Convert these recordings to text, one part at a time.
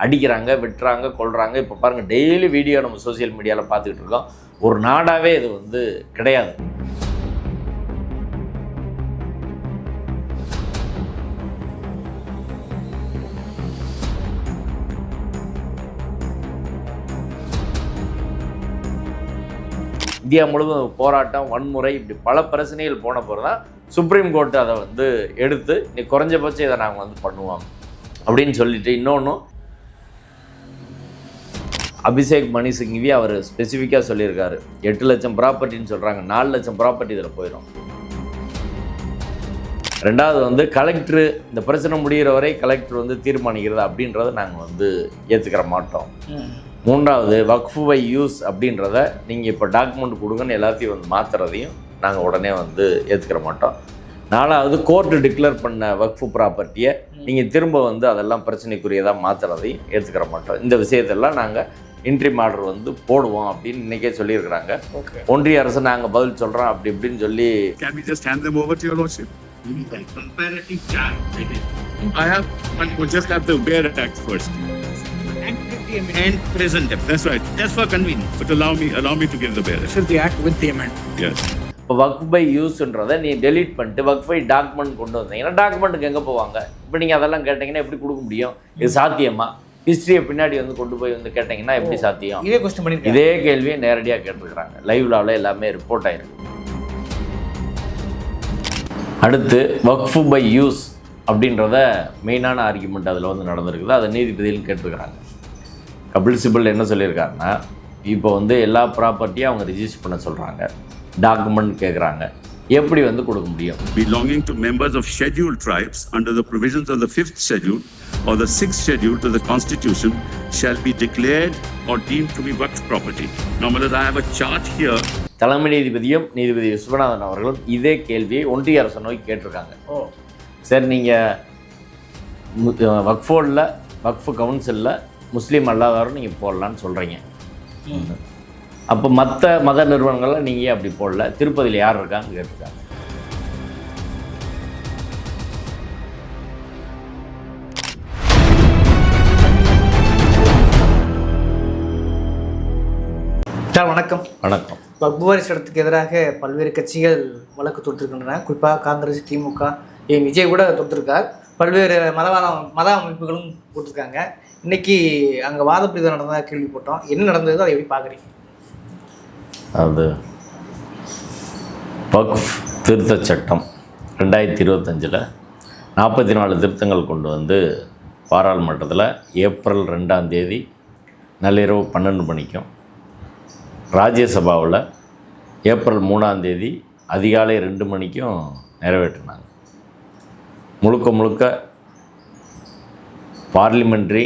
அடிக்கிறாங்க வெட்டுறாங்க கொள்றாங்க இப்போ பாருங்கள் டெய்லி வீடியோ நம்ம சோஷியல் மீடியாவில் பார்த்துக்கிட்டு இருக்கோம். ஒரு நாடாகவே இது வந்து கிடையாது. இந்தியா முழுவதும் போராட்டம் வன்முறை இப்படி பல பிரச்சனைகள் போன பிறகு தான் சுப்ரீம் கோர்ட் அதை வந்து எடுத்து நீ குறைஞ்சபட்சம் இதை நாங்கள் வந்து பண்ணுவோம் அப்படின்னு சொல்லிட்டு இன்னொன்றும் அபிஷேக் மணி சிங்வி அவர் ஸ்பெசிஃபிக்காக சொல்லியிருக்காரு. எட்டு லட்சம் ப்ராப்பர்ட்டின்னு சொல்கிறாங்க நாலு லட்சம் ப்ராப்பர்ட்டி இதில் போயிடும். ரெண்டாவது வந்து கலெக்டர் இந்த பிரச்சனை முடிகிற வரை கலெக்டர் வந்து தீர்மானிக்கிறது அப்படின்றத நாங்கள் வந்து ஏற்றுக்கிற மாட்டோம். மூன்றாவது வக்ஃபு பை யூஸ் அப்படின்றத நீங்கள் இப்போ டாக்குமெண்ட் கொடுங்கன்னு எல்லாத்தையும் வந்து மாற்றுறதையும் நாங்கள் உடனே வந்து ஏற்றுக்கிற மாட்டோம். நாலாவது கோர்ட்டு டிக்ளேர் பண்ண வக்ஃபு ப்ராப்பர்ட்டியை நீங்கள் திரும்ப வந்து அதெல்லாம் பிரச்சனைக்குரியதாக மாற்றுறதையும் ஏற்றுக்கிற மாட்டோம். இந்த விஷயத்தெல்லாம் நாங்கள் இன்ட்ரிம் ஆர்டர் வந்து போடுவோம் அப்படின்னு இன்றைக்கே சொல்லியிருக்கிறாங்க ஒன்றிய அரசு நாங்கள் பதில் சொல்கிறோம் அப்படி இப்படின்னு சொல்லி Can we just hand them over to your lordship? comparative chart. It is. I have, but we'll just have the Bear Act first. And present. That's right. Just for convenience. But allow me, allow me to give the Bear. Should the act with the amendment. Yes. இப்போ work by யூஸ்ன்றதை நீ delete பண்ணிட்டு work by document கொண்டு வந்தீங்கன்னா டாக்குமெண்ட்டுக்கு எங்கே போவாங்க இப்போ நீங்கள் அதெல்லாம் கேட்டிங்கன்னா எப்படி கொடுக்க முடியும் இது சாத்தியமா ஹிஸ்ட்ரியை பின்னாடி வந்து கொண்டு போய் வந்து கேட்டிங்கன்னா எப்படி சாத்தியம்? இதே கொஸ்டின் பண்ணிருக்கேன் இதே கேள்வியை நேரடியாக கேட்டிருக்கிறாங்க. லைவ்லாவில் எல்லாமே ரிப்போர்ட் ஆயிருக்கு. அடுத்து வக்ஃபு பை யூஸ் அப்படின்றத மெயினான ஆர்குமெண்ட் அதில் வந்து நடந்திருக்குது. அதை நீதிபதிகள் கேட்டிருக்கிறாங்க. கபில் சிபல் என்ன சொல்லியிருக்காருன்னா இப்போ வந்து எல்லா ப்ராப்பர்ட்டியும் அவங்க ரிஜிஸ்டர் பண்ண சொல்கிறாங்க டாக்குமெண்ட் கேட்குறாங்க எப்படி வந்து கொடுக்க முடியும்? Belonging to members of scheduled tribes under the provisions of the fifth schedule or the sixth schedule to the constitution shall be declared or deemed to be worked property. Now, I have a chart here. தலைமை நீதிபதியும் நீதிபதி விஸ்வநாதன் அவர்களும் இதே கேள்வியை ஒன்றிய அரசை நோக்கி கேட்டிருக்காங்க. ஓ. சரி நீங்கள் வக்ஃபோர்டில் வக்ஃபு கவுன்சிலில் முஸ்லீம் அல்லாதவரும் நீங்கள் போடலான்னு சொல்கிறீங்க அப்போ மற்ற மத நிறுவனங்கள்லாம் நீங்கள் அப்படி போடல? திருப்பதியில் யார் இருக்காங்க கேட்டிருக்காங்க. சார் வணக்கம். வணக்கம். வக்புவாரி சட்டத்துக்கு எதிராக பல்வேறு கட்சிகள் வழக்கு தொடுத்திருக்கின்றன. குறிப்பாக காங்கிரஸ் திமுக ஏன் விஜய் கூட தொடுத்திருக்கார். பல்வேறு மதவாத மத அமைப்புகளும் போட்டிருக்காங்க. இன்னைக்கு அங்கே வாதப்பிரிதம் நடந்ததாக கேள்விப்பட்டோம். என்ன நடந்தது அதை எப்படி பார்க்குறீங்க அது வக்ஃப் திருத்தச் சட்டம் ரெண்டாயிரத்தி இருபத்தஞ்சில் நாற்பத்தி நாலு திருத்தங்கள் கொண்டு வந்து பாராளுமன்றத்தில் ஏப்ரல் ரெண்டாம் தேதி நள்ளிரவு பன்னெண்டு மணிக்கும் ராஜ்யசபாவில் ஏப்ரல் மூணாம் தேதி அதிகாலை ரெண்டு மணிக்கும் நிறைவேற்றினாங்க. முழுக்க முழுக்க பார்லிமெண்ட்ரி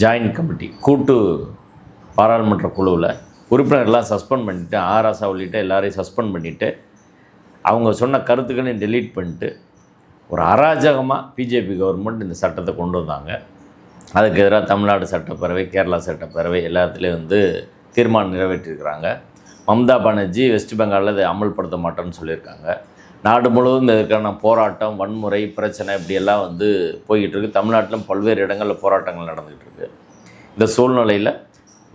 ஜாயின்ட் கமிட்டி கூட்டு பாராளுமன்ற குழுவில் உறுப்பினர்லாம் சஸ்பெண்ட் பண்ணிவிட்டு ஆராசா உள்ளிட்ட எல்லாரையும் சஸ்பெண்ட் பண்ணிவிட்டு அவங்க சொன்ன கருத்துக்களையும் டெலீட் பண்ணிட்டு ஒரு அராஜகமாக பிஜேபி கவர்மெண்ட் இந்த சட்டத்தை கொண்டு வந்தாங்க. அதுக்கு எதிராக தமிழ்நாடு சட்டப்பேரவை கேரளா சட்டப்பேரவை எல்லாத்துலேயும் வந்து தீர்மானம் நிறைவேற்றியிருக்கிறாங்க மம்தா பானர்ஜி வெஸ்ட் பெங்காலில் இதை அமல்படுத்த மாட்டோன்னு சொல்லியிருக்காங்க. நாடு முழுவதும் இதற்கான போராட்டம் வன்முறை பிரச்சனை இப்படியெல்லாம் வந்து போய்கிட்டு இருக்கு. தமிழ்நாட்டிலும் பல்வேறு இடங்களில் போராட்டங்கள் நடந்துகிட்டு இருக்கு. இந்த சூழ்நிலையில்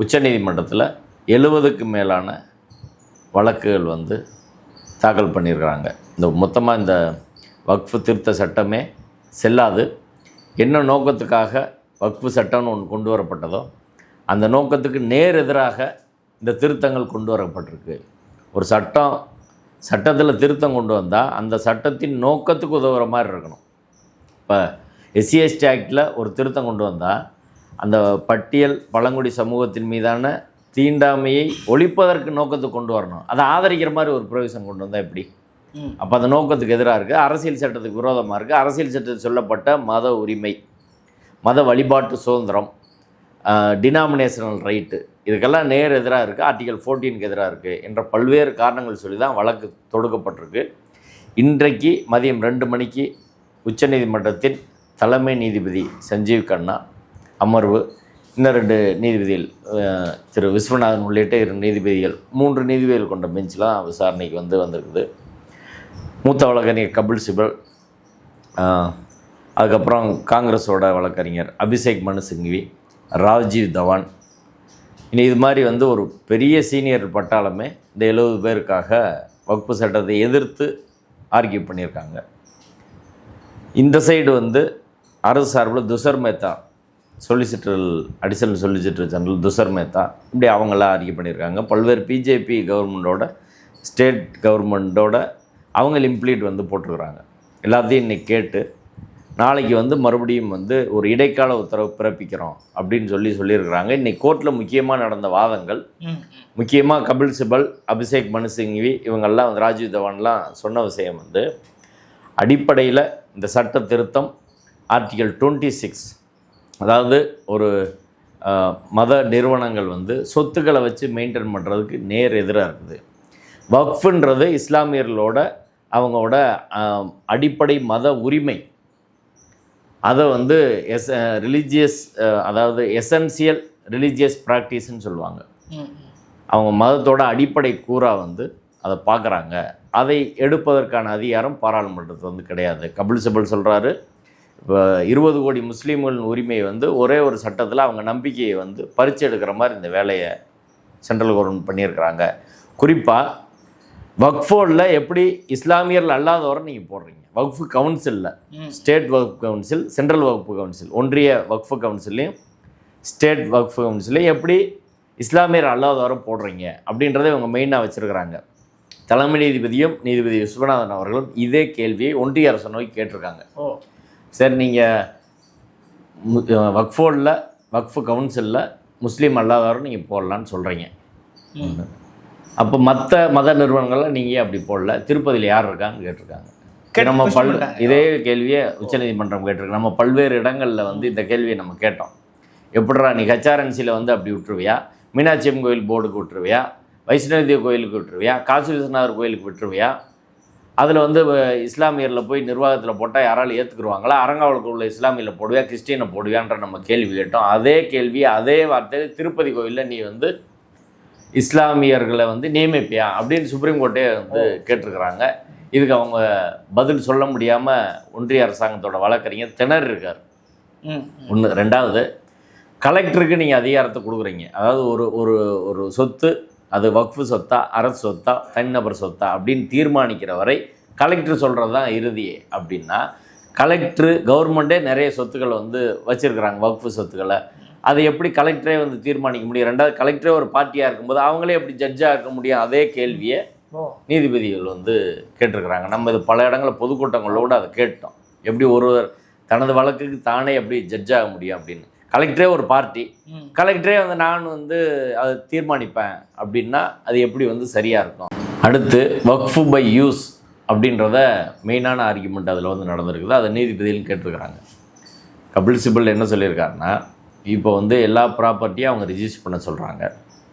உச்சநீதிமன்றத்தில் எழுபதுக்கு மேலான வழக்குகள் வந்து தாக்கல் பண்ணியிருக்கிறாங்க. இந்த மொத்தமாக இந்த வக்ஃபு திருத்த சட்டமே செல்லாது. என்ன நோக்கத்துக்காக வக்ஃபு சட்டம்னு ஒன்று கொண்டு வரப்பட்டதோ அந்த நோக்கத்துக்கு நேர் எதிராக இந்த திருத்தங்கள் கொண்டு வரப்பட்டிருக்கு. ஒரு சட்டம் சட்டத்தில் திருத்தம் கொண்டு வந்தால் அந்த சட்டத்தின் நோக்கத்துக்கு உதவுற மாதிரி இருக்கணும். இப்போ எஸ்சிஎஸ்டி ஆக்டில் ஒரு திருத்தம் கொண்டு வந்தால் அந்த பட்டியல் பழங்குடி சமூகத்தின் மீதான தீண்டாமையை ஒழிப்பதற்கு நோக்கத்துக்கு கொண்டு வரணும். அதை ஆதரிக்கிற மாதிரி ஒரு ப்ரொவிஷன் கொண்டு வந்தால் எப்படி. அப்போ அந்த நோக்கத்துக்கு எதிராக இருக்குது அரசியல் சட்டத்துக்கு விரோதமாக இருக்குது அரசியல் சட்டத்தில் சொல்லப்பட்ட மத உரிமை மத வழிபாட்டு சுதந்திரம் டினாமினேஷனல் ரைட்டு இதுக்கெல்லாம் நேர் எதிராக இருக்குது ஆர்டிகல் ஃபோர்டீனுக்கு எதிராக இருக்குது என்ற பல்வேறு காரணங்கள் சொல்லி தான் வழக்கு தொடுக்கப்பட்டிருக்கு. இன்றைக்கு மதியம் ரெண்டு மணிக்கு உச்சநீதிமன்றத்தின் தலைமை நீதிபதி சஞ்சீவ் கண்ணா அமர்வு இன்னும் ரெண்டு நீதிபதிகள் திரு விஸ்வநாதன் உள்ளிட்ட இரு நீதிபதிகள் மூன்று நீதிபதிகள் கொண்ட பெஞ்செலாம் விசாரணைக்கு வந்து வந்திருக்குது. மூத்த வழக்கறிஞர் கபில் சிபல் அதுக்கப்புறம் காங்கிரஸோட வழக்கறிஞர் அபிஷேக் மனு சிங்வி ராஜீவ் தவான். இனி இது மாதிரி வந்து ஒரு பெரிய சீனியர் பட்டாளமே இந்த எழுபது பேருக்காக வகுப்பு சட்டத்தை எதிர்த்து ஆர்கியூ பண்ணியிருக்காங்க. இந்த சைடு வந்து அரசு சார்பில் Tushar Mehta solicitor additional solicitor general Tushar Mehta இப்படி அவங்களாம் ஆர்கியூ பண்ணியிருக்காங்க. பல்வேறு பிஜேபி கவர்மெண்ட்டோட ஸ்டேட் கவர்மெண்ட்டோட அவங்க இம்ப்ளீட் வந்து போட்டிருக்கிறாங்க. எல்லாத்தையும் இன்றைக்கி கேட்டு நாளைக்கு வந்து மறுபடியும் வந்து ஒரு இடைக்கால உத்தரவு பிறப்பிக்கிறோம் அப்படின்னு சொல்லி சொல்லியிருக்கிறாங்க. இன்னைக்கு கோர்ட்டில் முக்கியமாக நடந்த வாதங்கள் முக்கியமாக கபில் சிபல் அபிஷேக் மனு சிங்வி இவங்கெல்லாம் வந்து ராஜீவ் தவான்லாம் சொன்ன விஷயம் வந்து அடிப்படையில் இந்த சட்ட திருத்தம் ஆர்டிகல் டுவெண்ட்டி சிக்ஸ் அதாவது ஒரு மத நிறுவனங்கள் வந்து சொத்துக்களை வச்சு மெயின்டைன் பண்ணுறதுக்கு நேர் எதிராக இருக்குது. வக்ஃபுன்றது இஸ்லாமியர்களோட அவங்களோட அடிப்படை மத உரிமை அதை வந்து எஸ் ரிலீஜியஸ் அதாவது எசென்சியல் ரிலீஜியஸ் ப்ராக்டிஸ்ன்னு சொல்லுவாங்க. அவங்க மதத்தோட அடிப்படை கூறா வந்து அதை பார்க்குறாங்க. அதை எடுப்பதற்கான அதிகாரம் பாராளுமன்றத்தில் வந்து கிடையாது. கபில் சிபல் சொல்கிறாரு இப்போ இருபது கோடி முஸ்லீம்களின் உரிமையை வந்து ஒரே ஒரு சட்டத்தில் அவங்க நம்பிக்கையை வந்து பறிச்சு எடுக்கிற மாதிரி இந்த வேலையை சென்ட்ரல் கவர்மெண்ட் பண்ணியிருக்கிறாங்க. குறிப்பாக வக்ஃபோர்டில் எப்படி இஸ்லாமியர்கள் அல்லாதவரை நீங்கள் போடுறீங்க? வக்ஃபு கவுன்சிலில். State Waqf council central Waqf council. ஒன்றிய வக்ஃபு கவுன்சிலையும் ஸ்டேட் வக்ஃபு கவுன்சிலையும் எப்படி இஸ்லாமியர் அல்லாதவரை போடுறீங்க? அப்படின்றத இவங்க மெயினாக வச்சுருக்கிறாங்க. தலைமை நீதிபதியும் நீதிபதி விஸ்வநாதன் அவர்களும் இதே கேள்வியை ஒன்றிய அரசை நோக்கி கேட்டிருக்காங்க. ஓ. சரி நீங்கள் வக்ஃபோர்டில் வக்ஃபு கவுன்சிலில் முஸ்லீம் அல்லாதவரை நீங்கள் போடலான்னு சொல்கிறீங்க அப்போ மற்ற மத நிறுவனங்கள்லாம் நீங்கள் அப்படி போடல. திருப்பதியில் யார் இருக்கான்னு கேட்டிருக்காங்க. கேட்டு நம்ம பல். இதே கேள்வியை உச்சநீதிமன்றம் கேட்டிருக்கு. நம்ம பல்வேறு இடங்களில் வந்து இந்த கேள்வியை நம்ம கேட்டோம். எப்படிடா நீ ஹெச்ஆர்என்சியில் வந்து அப்படி விட்டுருவியா? மீனாட்சி அம்மன் கோயில் போர்டுக்கு விட்டுருவியா? வைஷ்ணவதேவ கோயிலுக்கு விட்டுருவியா? காசி விஸ்வநாதர் கோயிலுக்கு விட்டுருவியா? அதில் வந்து இஸ்லாமியரில் போய் நிர்வாகத்தில் போட்டால் யாராலும் ஏற்றுக்குருவாங்களா அரங்காவலுக்கு உள்ள இஸ்லாமியில் போடுவியா? கிறிஸ்டியனை போடுவியான்ற நம்ம கேள்வி கேட்டோம். அதே கேள்வி அதே வார்த்தை திருப்பதி கோயிலில் நீ வந்து இஸ்லாமியர்களை வந்து நியமிப்பியா அப்படின்னு சுப்ரீம் கோர்ட்டே வந்து கேட்டிருக்கிறாங்க. இதுக்கு அவங்க பதில் சொல்ல முடியாமல் ஒன்றிய அரசாங்கத்தோட வழக்கறிஞர் திணறி இருக்கார். ஒன்று ரெண்டாவது கலெக்டருக்கு நீங்கள் அதிகாரத்தை கொடுக்குறீங்க. அதாவது ஒரு ஒரு ஒரு சொத்து அது வக்ஃபு சொத்தா அரசு சொத்தா தனிநபர் சொத்தா அப்படின்னு தீர்மானிக்கிற வரை கலெக்டர் சொல்கிறது தான் இறுதியே அப்படின்னா கலெக்டர் கவர்மெண்ட்டே நிறைய சொத்துக்களை வந்து வச்சுருக்குறாங்க வக்ஃபு சொத்துக்களை. அதை எப்படி கலெக்டரே வந்து தீர்மானிக்க முடியும்? ரெண்டாவது கலெக்டரே ஒரு பார்ட்டியாக இருக்கும்போது அவங்களே எப்படி ஜட்ஜாக இருக்க முடியும்? அதே கேள்வியை நீதிபதிகள் வந்து கேட்டிருக்கிறாங்க. நம்ம இது பல இடங்களில் பொதுக்கூட்டங்களோடு அதை கேட்டோம். எப்படி ஒருவர் தனது வழக்குக்கு தானே எப்படி ஜட்ஜ் ஆக முடியும் அப்படின்னு. கலெக்டரே ஒரு பார்ட்டி. கலெக்டரே வந்து நான் வந்து அதை தீர்மானிப்பேன் அப்படின்னா அது எப்படி வந்து சரியாக இருக்கும்? அடுத்து வக்ஃபு பை யூஸ் அப்படின்றத மெயினான ஆர்குமெண்ட் அதில் வந்து நடந்திருக்குது. அதை நீதிபதிகளும் கேட்டிருக்கிறாங்க. கபில் சிபல் என்ன சொல்லியிருக்காருன்னா இப்போ வந்து எல்லா ப்ராப்பர்ட்டியும் அவங்க ரிஜிஸ்டர் பண்ண சொல்கிறாங்க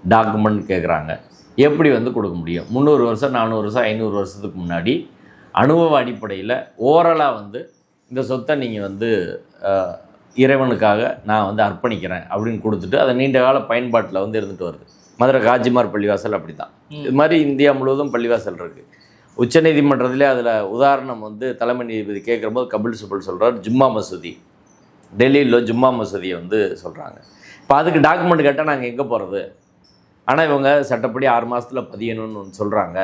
டாக்குமெண்ட் கேட்குறாங்க எப்படி வந்து கொடுக்க முடியும்? முந்நூறு வருஷம் நானூறு வருஷம் ஐநூறு வருஷத்துக்கு முன்னாடி அனுபவ அடிப்படையில் ஓரலாக வந்து இந்த சொத்தை நீங்கள் வந்து இறைவனுக்காக நான் வந்து அர்ப்பணிக்கிறேன் அப்படின்னு கொடுத்துட்டு அதை நீண்ட கால பயன்பாட்டில் வந்து இருந்துட்டு வருது. மதுரை காஜிமார் பள்ளிவாசல் அப்படி தான் இது மாதிரி இந்தியா முழுவதும் பள்ளிவாசல் இருக்குது உச்சநீதிமன்றத்திலே அதில் உதாரணம் வந்து தலைமை நீதிபதி கேட்குறபோது கபில் சிபல் சொல்கிறார் ஜும்மா மசூதி. டெல்லியில் ஜும்மா மசூதியை வந்து சொல்கிறாங்க இப்போ அதுக்கு டாக்குமெண்ட் கேட்டால் நாங்கள் எங்கே போகிறது ஆனால் இவங்க சட்டப்படி ஆறு மாதத்தில் பதியணும்னு ஒன்று சொல்கிறாங்க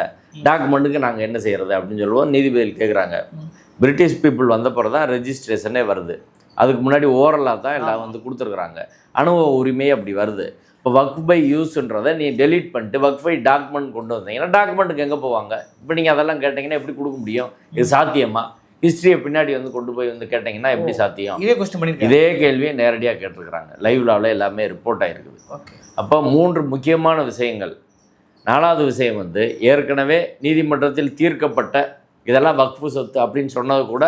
டாக்குமெண்ட்டுக்கு நாங்கள் என்ன செய்கிறது அப்படின்னு சொல்லுவோம். நீதிபதிகள் கேட்குறாங்க பிரிட்டிஷ் பீப்புள் வந்த பிறகு தான் ரெஜிஸ்ட்ரேஷனே வருது. அதுக்கு முன்னாடி ஓரலாக தான் எல்லாம் வந்து கொடுத்துருக்குறாங்க. அனுபவ உரிமையே அப்படி வருது. இப்போ ஒர்க் பை யூஸ்ன்றதை நீ டெலீட் பண்ணிட்டு ஒர்க் பை டாக்குமெண்ட் கொண்டு வந்தீங்கன்னா டாக்குமெண்ட்டுக்கு எங்கே போவாங்க? இப்போ நீங்கள் அதெல்லாம் கேட்டிங்கன்னா எப்படி கொடுக்க முடியும்? இது சாத்தியமாக ஹிஸ்ட்ரியை பின்னாடி வந்து கொண்டு போய் வந்து கேட்டிங்கன்னா எப்படி சாத்தியம்? இதே கொஸ்டின் பண்ணியிருக்கேன் இதே கேள்வியை நேரடியாக கேட்டிருக்கிறாங்க. லைவ் லாவில் எல்லாமே ரிப்போர்ட் ஆகிருக்குது அப்போ மூன்று முக்கியமான விஷயங்கள். நாலாவது விஷயம் வந்து ஏற்கனவே நீதிமன்றத்தில் தீர்க்கப்பட்ட இதெல்லாம் வக்ஃபு சொத்து அப்படின்னு சொன்னது கூட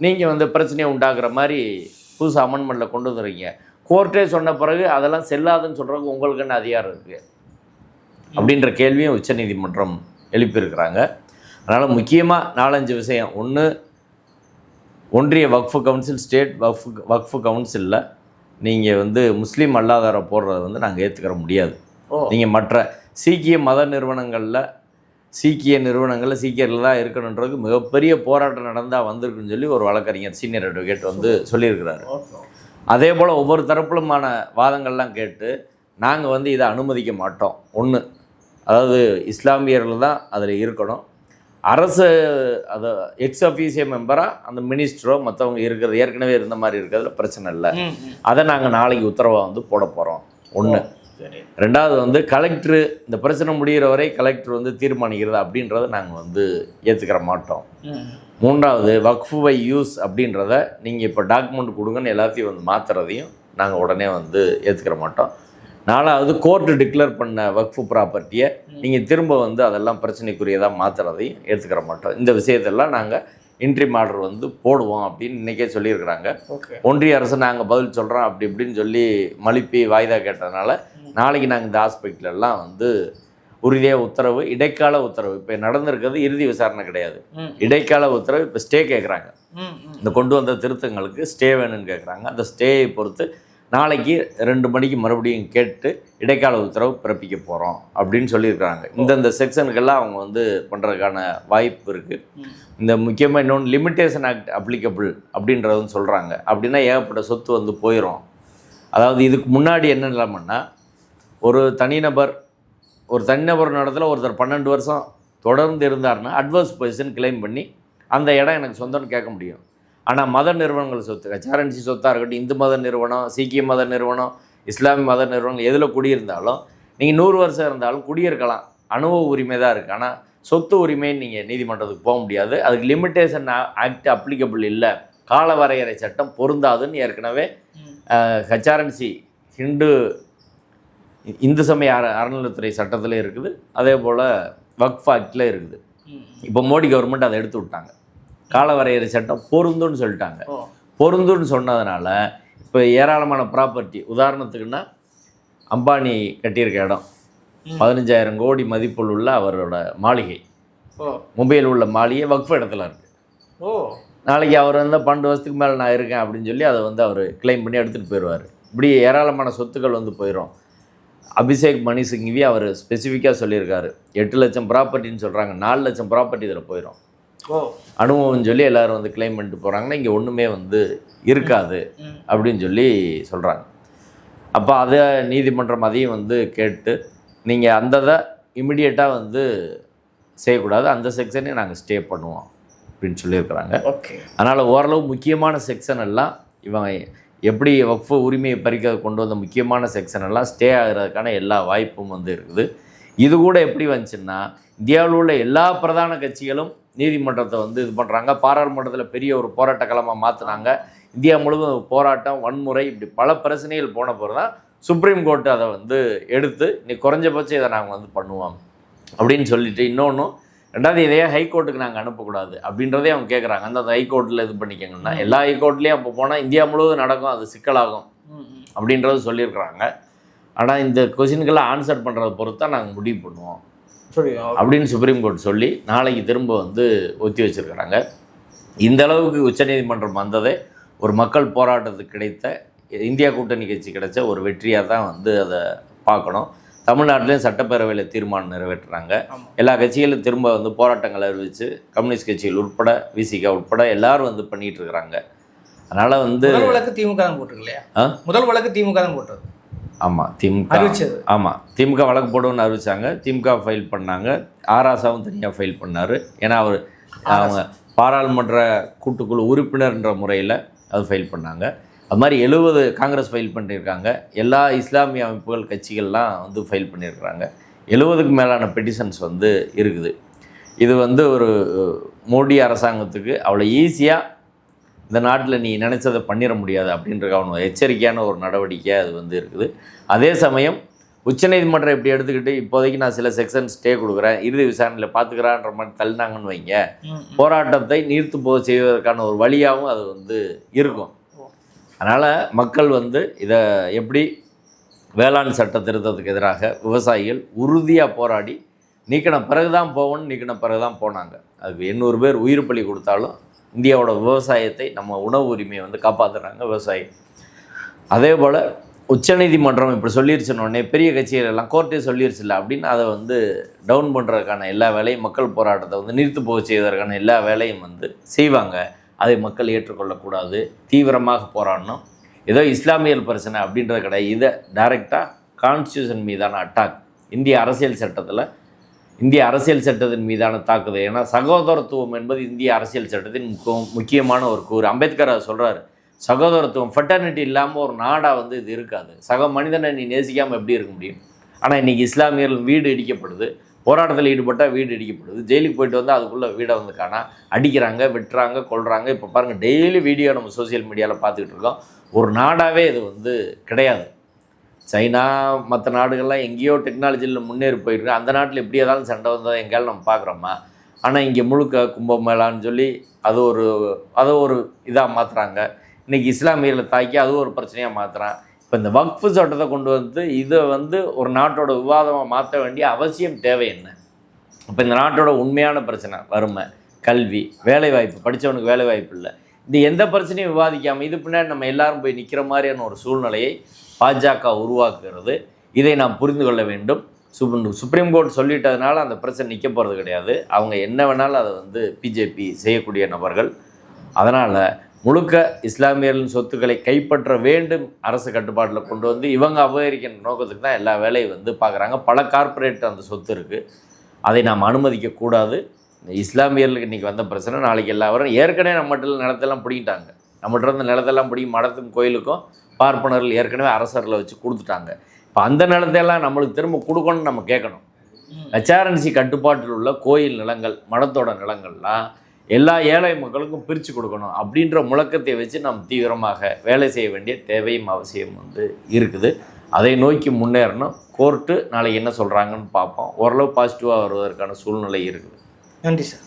நீங்கள் வந்து பிரச்சனையை உண்டாக்குற மாதிரி புதுசு அமெண்ட்மெண்ட்டில் கொண்டு வந்துருக்கீங்க. கோர்ட்டே சொன்ன பிறகு அதெல்லாம் செல்லாதுன்னு சொல்கிறதுக்கு உங்களுக்கு என்ன அதிகாரம் இருக்குது அப்படின்ற கேள்வியும் உச்சநீதிமன்றம் எழுப்பியிருக்கிறாங்க. அதனால் முக்கியமாக நாலஞ்சு விஷயம். ஒன்று ஒன்றிய வக்ஃபு கவுன்சில் ஸ்டேட் வக்ஃபு வக்ஃபு கவுன்சிலில் நீங்கள் வந்து முஸ்லீம் அல்லாதவரை போடுறத வந்து நாங்கள் ஏற்றுக்கிற முடியாது. நீங்கள் மற்ற சீக்கிய மத நிறுவனங்களில் சீக்கிய நிறுவனங்களில் சீக்கியர்கள் தான் இருக்கணுன்றதுக்கு மிகப்பெரிய போராட்டம் நடந்தால் வந்திருக்குன்னு சொல்லி ஒரு வழக்கறிஞர் சீனியர் அட்வொகேட் வந்து சொல்லியிருக்கிறாரு. அதே போல் ஒவ்வொரு தரப்பிலுமான வாதங்கள்லாம் கேட்டு நாங்கள் வந்து இதை அனுமதிக்க மாட்டோம். ஒன்று அதாவது இஸ்லாமியர்கள் தான் அதில் இருக்கணும். அரசு அதை எக்ஸ் அஃபீசிய மெம்பராக அந்த மினிஸ்டரோ மற்றவங்க இருக்கிறது ஏற்கனவே இருந்த மாதிரி இருக்கிறதுல பிரச்சனை இல்லை. அதை நாங்கள் நாளைக்கு உத்தரவாக வந்து போட போகிறோம் ஒன்று சரி. ரெண்டாவது வந்து கலெக்டர் இந்த பிரச்சனை முடிகிற வரை கலெக்டர் வந்து தீர்மானிக்கிறது அப்படின்றத நாங்கள் வந்து ஏற்றுக்கிற மாட்டோம். மூன்றாவது வக்ஃபு பை யூஸ் அப்படின்றத நீங்கள் இப்போ டாக்குமெண்ட் கொடுங்கன்னு எல்லாத்தையும் வந்து மாற்றுறதையும் நாங்கள் உடனே வந்து ஏற்றுக்கிற மாட்டோம். நாலாவது கோர்ட்டு டிக்ளேர் பண்ண வக்ஃபு ப்ராப்பர்ட்டியை நீங்கள் திரும்ப வந்து அதெல்லாம் பிரச்சனைக்குரியதாக மாற்றுறதையும் ஏற்றுக்கிற மாட்டோம். இந்த விஷயத்தெல்லாம் நாங்கள் இன்ட்ரி ஆர்டர் வந்து போடுவோம் அப்படின்னு இன்றைக்கே சொல்லியிருக்கிறாங்க. ஒன்றிய அரசு நாங்கள் பதில் சொல்கிறோம் அப்படி இப்படின்னு சொல்லி மழுப்பி வாய்தா கேட்டதுனால நாளைக்கு நாங்கள் இந்த ஹாஸ்பிட்டல் எல்லாம் வந்து உறுதியாக உத்தரவு இடைக்கால உத்தரவு. இப்போ நடந்திருக்கிறது இறுதி விசாரணை கிடையாது. இடைக்கால உத்தரவு இப்போ ஸ்டே கேட்குறாங்க. இந்த கொண்டு வந்த திருத்தங்களுக்கு ஸ்டே வேணும்னு கேட்குறாங்க அந்த ஸ்டேயை பொறுத்து நாளைக்கு ரெண்டு மணிக்கு மறுபடியும் கேட்டு இடைக்கால உத்தரவு பிறப்பிக்க போகிறோம் அப்படின்னு சொல்லியிருக்கிறாங்க. இந்தந்த செக்ஷனுக்கெல்லாம் அவங்க வந்து பண்ணுறதுக்கான வாய்ப்பு இருக்குது இந்த முக்கியமாக இன்னொன்று லிமிட்டேஷன் ஆக்ட் அப்ளிகபிள் அப்படின்றதுன்னு சொல்கிறாங்க அப்படின்னா ஏகப்பட்ட சொத்து வந்து போயிடும் அதாவது இதுக்கு முன்னாடி என்ன நிலைமைன்னா ஒரு தனிநபர் ஒரு தனிநபர் நடத்துல ஒருத்தர் பன்னெண்டு வருஷம் தொடர்ந்து இருந்தாருன்னா அட்வர்ஸ் பொசிஷன் கிளைம் பண்ணி அந்த இடம் எனக்கு சொந்தம்னு கேட்க முடியும். ஆனால் மத நிறுவனங்கள் சொத்து ஹெச்ஆர்என்சி சொத்தாக இருக்கட்டும் இந்து மத நிறுவனம் சீக்கிய மத நிறுவனம் இஸ்லாமிய மத நிறுவனங்கள் எதில் குடியிருந்தாலும் நீங்கள் நூறு வருஷம் இருந்தாலும் குடியிருக்கலாம். அனுபவ உரிமை தான் இருக்குது ஆனால் சொத்து உரிமைன்னு நீங்கள் நீதிமன்றத்துக்கு போக முடியாது. அதுக்கு லிமிட்டேஷன் ஆக்ட் அப்ளிகபிள் இல்லை. கால வரையறை சட்டம் பொருந்தாதுன்னு ஏற்கனவே ஹெச்ஆர்என்சி ஹிந்து இந்து சமய அற அறநிலைத்துறை சட்டத்தில் இருக்குது. அதே போல் வக்ஃப் ஆக்டில் இருக்குது. இப்போ மோடி கவர்மெண்ட் அதை எடுத்து விட்டாங்க. காலவரையறை சட்டம் பொருந்துன்னு சொல்லிட்டாங்க. பொருந்துன்னு சொன்னதுனால இப்போ ஏராளமான ப்ராப்பர்ட்டி உதாரணத்துக்குன்னா அம்பானி கட்டியிருக்க இடம். பதினஞ்சாயிரம் கோடி மதிப்புள்ள உள்ள அவரோட மாளிகை. மும்பையில் உள்ள மாளிகை வக்ஃப் இடத்துல இருக்குது ஓ. நாளைக்கு அவர் வந்து பன்னெண்டு வருஷத்துக்கு மேலே நான் இருக்கேன் அப்படின்னு சொல்லி அதை வந்து அவர் கிளைம் பண்ணி எடுத்துகிட்டு போயிடுவார் இப்படி ஏராளமான சொத்துக்கள் வந்து போயிடும் அபிஷேக் மணி சிங்வி அவர் ஸ்பெசிஃபிக்காக சொல்லியிருக்காரு. எட்டு லட்சம் ப்ராப்பர்ட்டின்னு சொல்கிறாங்க நாலு லட்சம் ப்ராப்பர்ட்டி இதில் போயிடும் ஓ அனுபவம்னு சொல்லி எல்லாரும் வந்து கிளைம் பண்ணிட்டு போகிறாங்கன்னா இங்கே ஒன்றுமே வந்து இருக்காது. அப்படின்னு சொல்லி சொல்கிறாங்க அப்போ அதை நீதிமன்றம் அதையும் வந்து கேட்டு நீங்கள் அந்த இதை இமிடியேட்டாக வந்து செய்யக்கூடாது. அந்த செக்ஷனையும் நாங்கள் ஸ்டே பண்ணுவோம் அப்படின்னு சொல்லியிருக்கிறாங்க. ஓகே. அதனால் ஓரளவு முக்கியமான செக்ஷன் எல்லாம் இவங்க எப்படி வக்ஃபு உரிமையை பறிக்க கொண்டு வந்த முக்கியமான செக்ஷன் எல்லாம் ஸ்டே ஆகிறதுக்கான எல்லா வாய்ப்பும் வந்து இருக்குது. இது கூட எப்படி வந்துச்சுன்னா இந்தியாவில் உள்ள எல்லா பிரதான கட்சிகளும் நீதிமன்றத்தை வந்து இது பண்ணுறாங்க பாராளுமன்றத்தில் பெரிய ஒரு போராட்ட களமாக மாற்றினாங்க இந்தியா முழுவதும் போராட்டம் வன்முறை இப்படி பல பிரச்சனைகள் போன பிறகு தான் சுப்ரீம் கோர்ட் அதை வந்து எடுத்து இன்னைக்கு குறைஞ்சபட்சம் இதை நாங்கள் வந்து பண்ணுவோம். அப்படின்னு சொல்லிட்டு இன்னொன்றும் ரெண்டாவது இதையே ஹைகோர்ட்டுக்கு நாங்கள் அனுப்பக்கூடாது. அப்படின்றதே அவங்க கேட்குறாங்க அந்த ஹைகோர்ட்டில் இது பண்ணிக்கங்கன்னா எல்லா ஹைகோர்ட்லேயும் அப்போ போனால் இந்தியா முழுவதும் நடக்கும் அது சிக்கலாகும். அப்படின்றது சொல்லியிருக்கிறாங்க. ஆனால் இந்த கொஷினுக்கெல்லாம் ஆன்சர் பண்ணுறதை பொறுத்து தான் நாங்கள் முடிவு பண்ணுவோம். அப்படின்னு சுப்ரீம் கோர்ட் சொல்லி நாளைக்கு திரும்ப வந்து ஒத்தி வச்சிருக்கிறாங்க. இந்த அளவுக்கு உச்சநீதிமன்றம் வந்ததே ஒரு மக்கள் போராட்டத்துக்கு கிடைத்த இந்தியா கூட்டணி கட்சி கிடைச்ச ஒரு வெற்றியாக தான் வந்து அதை பார்க்கணும். தமிழ்நாட்டிலையும் சட்டப்பேரவையில் தீர்மானம் நிறைவேற்றுறாங்க. எல்லா கட்சிகளும் திரும்ப வந்து போராட்டங்கள் அறிவித்து கம்யூனிஸ்ட் கட்சிகள் உட்பட விசிகா உட்பட எல்லாரும் வந்து பண்ணிட்டு இருக்கிறாங்க. அதனால் வந்து முதல் வழக்கு திமுக தான் போட்டிருக்கு இல்லையா? முதல் வழக்கு திமுக தான் போட்டது ஆமாம் திமுக. அறிவிச்சது ஆமாம் திமுக வழக்கு போடுவோம்னு அறிவிச்சாங்க திமுக ஃபைல் பண்ணாங்க. ஆராசாவும் தனியாக ஃபைல் பண்ணார். ஏன்னா அவர் அவங்க பாராளுமன்ற கூட்டுக்குழு உறுப்பினர்ன்ற முறையில் அது ஃபைல் பண்ணாங்க. அது மாதிரி எழுபது காங்கிரஸ் ஃபைல் பண்ணியிருக்காங்க. எல்லா இஸ்லாமிய அமைப்புகள் கட்சிகள்லாம் வந்து ஃபைல் பண்ணியிருக்கிறாங்க. எழுபதுக்கு மேலான பெட்டிஷன்ஸ் வந்து இருக்குது. இது வந்து ஒரு மோடி அரசாங்கத்துக்கு அவ்வளோ ஈஸியாக இந்த நாட்டில் நீ நினச்சதை பண்ணிட முடியாது அப்படின்ற அவனோட எச்சரிக்கையான ஒரு நடவடிக்கை அது வந்து இருக்குது. அதே சமயம் உச்சநீதிமன்றம் இப்படி எடுத்துக்கிட்டு இப்போதைக்கு நான் சில செக்ஷன் ஸ்டே கொடுக்குறேன் இறுதி விசாரணையில் பார்த்துக்கிறான்ற மாதிரி தள்ளினாங்கன்னு வைங்க. போராட்டத்தை நீர்த்து போக செய்வதற்கான ஒரு வழியாகவும் அது வந்து இருக்கும். அதனால் மக்கள் வந்து இதை எப்படி வேளாண் சட்ட திருத்தத்துக்கு எதிராக விவசாயிகள் உறுதியாக போராடி நீக்கின பிறகு தான் போவோம்னு நீக்கின பிறகு தான் போனாங்க. அதுக்கு எண்ணூறு பேர் உயிர் பலி கொடுத்தாலும் இந்தியாவோட விவசாயத்தை நம்ம உணவு உரிமையை வந்து காப்பாற்றுறாங்க விவசாயி. அதே போல் உச்சநீதிமன்றம் இப்படி சொல்லிருச்சுன்னொடனே பெரிய கட்சிகள் எல்லாம் கோர்ட்டே சொல்லிருச்சுல்ல அப்படின்னு அதை வந்து டவுன் பண்ணுறதுக்கான எல்லா வேலையும் மக்கள் போராட்டத்தை வந்து நிறுத்து போக செய்வதற்கான எல்லா வேலையும் வந்து செய்வாங்க. அதை மக்கள் ஏற்றுக்கொள்ளக்கூடாது. தீவிரமாக போராடணும். ஏதோ இஸ்லாமியல் பிரச்சனை அப்படின்றது கிடையாது. இதை டைரெக்டாக கான்ஸ்டியூஷன் மீதான அட்டாக் இந்திய அரசியல் சட்டத்தில் இந்திய அரசியல் சட்டத்தின் மீதான தாக்குதல். ஏன்னா சகோதரத்துவம் என்பது இந்திய அரசியல் சட்டத்தின் முக்கிய முக்கியமான ஒரு கூறு. அம்பேத்கர் சொல்கிறார் சகோதரத்துவம் ஃபெட்டர்னிட்டி இல்லாமல் ஒரு நாடாக வந்து இது இருக்காது. சக மனிதனை நீ நேசிக்காமல் எப்படி இருக்க முடியும்? ஆனால் இன்றைக்கி இஸ்லாமியர்கள் வீடு இடிக்கப்படுது போராட்டத்தில் ஈடுபட்டால் வீடு இடிக்கப்படுது ஜெயிலுக்கு போயிட்டு வந்து அதுக்குள்ளே வீடை வந்து காணா அடிக்கிறாங்க வெட்டுறாங்க கொள்கிறாங்க இப்போ பாருங்கள் டெய்லி வீடியோ நம்ம சோஷியல் மீடியாவில் பார்த்துக்கிட்டு இருக்கோம். ஒரு நாடாகவே இது வந்து கிடையாது. சைனா மற்ற நாடுகள்லாம் எங்கேயோ டெக்னாலஜியில் முன்னேறி போயிருக்கு. அந்த நாட்டில் எப்படி ஏதாவது சண்டை வந்தால் எங்கேயாலும் நம்ம பார்க்குறோமா? ஆனால் இங்கே முழுக்க கும்பமேளான்னு சொல்லி அது ஒரு அதை ஒரு இதாக மாற்றுறாங்க இன்றைக்கி இஸ்லாமியர்களை தாக்கி அது ஒரு பிரச்சனையாக மாற்றுறான் இப்போ இந்த வக்ஃபு சட்டத்தை கொண்டு வந்து இதை வந்து ஒரு நாட்டோட விவாதமாக மாற்ற வேண்டிய அவசியம் தேவை என்ன? இப்போ இந்த நாட்டோட உண்மையான பிரச்சனை வறுமை கல்வி வேலைவாய்ப்பு படித்தவனுக்கு வேலைவாய்ப்பு இல்லை. இந்த எந்த பிரச்சனையும் விவாதிக்காமல் இது பின்னாடி நம்ம எல்லாரும் போய் நிற்கிற மாதிரியான ஒரு சூழ்நிலையை பாஜக உருவாக்குகிறது. இதை நாம் புரிந்து கொள்ள வேண்டும். சுப் சுப்ரீம் கோர்ட் சொல்லிட்டதுனால அந்த பிரச்சனை நிற்க போகிறது கிடையாது. அவங்க என்ன வேணாலும் அதை வந்து பிஜேபி செய்யக்கூடிய நபர்கள். அதனால் முழுக்க இஸ்லாமியர்களின் சொத்துக்களை கைப்பற்ற வேண்டும் அரசு கட்டுப்பாட்டில் கொண்டு வந்து இவங்க அபகரிக்கின்ற நோக்கத்துக்கு தான் எல்லா வேலையும் வந்து பார்க்குறாங்க. பல கார்ப்பரேட் அந்த சொத்து இருக்குது அதை நாம் அனுமதிக்கக்கூடாது இஸ்லாமியர்களுக்கு இன்றைக்கி வந்த பிரச்சனை நாளைக்கு எல்லா வரும் ஏற்கனவே நம்மகிட்ட நிலத்தெல்லாம் பிடிங்கிட்டாங்க. நம்மகிட்ட இருந்த நிலத்தெல்லாம் பிடிங்கி மடத்துக்கும் கோயிலுக்கும் பார்ப்பனர்கள் ஏற்கனவே அரசரில் வச்சு கொடுத்துட்டாங்க. இப்போ அந்த நிலத்தையெல்லாம் நம்மளுக்கு திரும்ப கொடுக்கணும்னு நம்ம கேட்கணும். ஹெச்ஆர்என்சி கட்டுப்பாட்டில் உள்ள கோயில் நிலங்கள் மடத்தோட நிலங்கள்லாம் எல்லா ஏழை மக்களுக்கும் பிரித்து கொடுக்கணும் அப்படின்ற முழக்கத்தை வச்சு நாம் தீவிரமாக வேலை செய்ய வேண்டிய தேவையும் அவசியம் வந்து இருக்குது. அதை நோக்கி முன்னேறணும். கோர்ட்டு நாளைக்கு என்ன சொல்கிறாங்கன்னு பார்ப்போம். ஓரளவு பாசிட்டிவாக வருவதற்கான சூழ்நிலை இருக்குது. நன்றி சார்.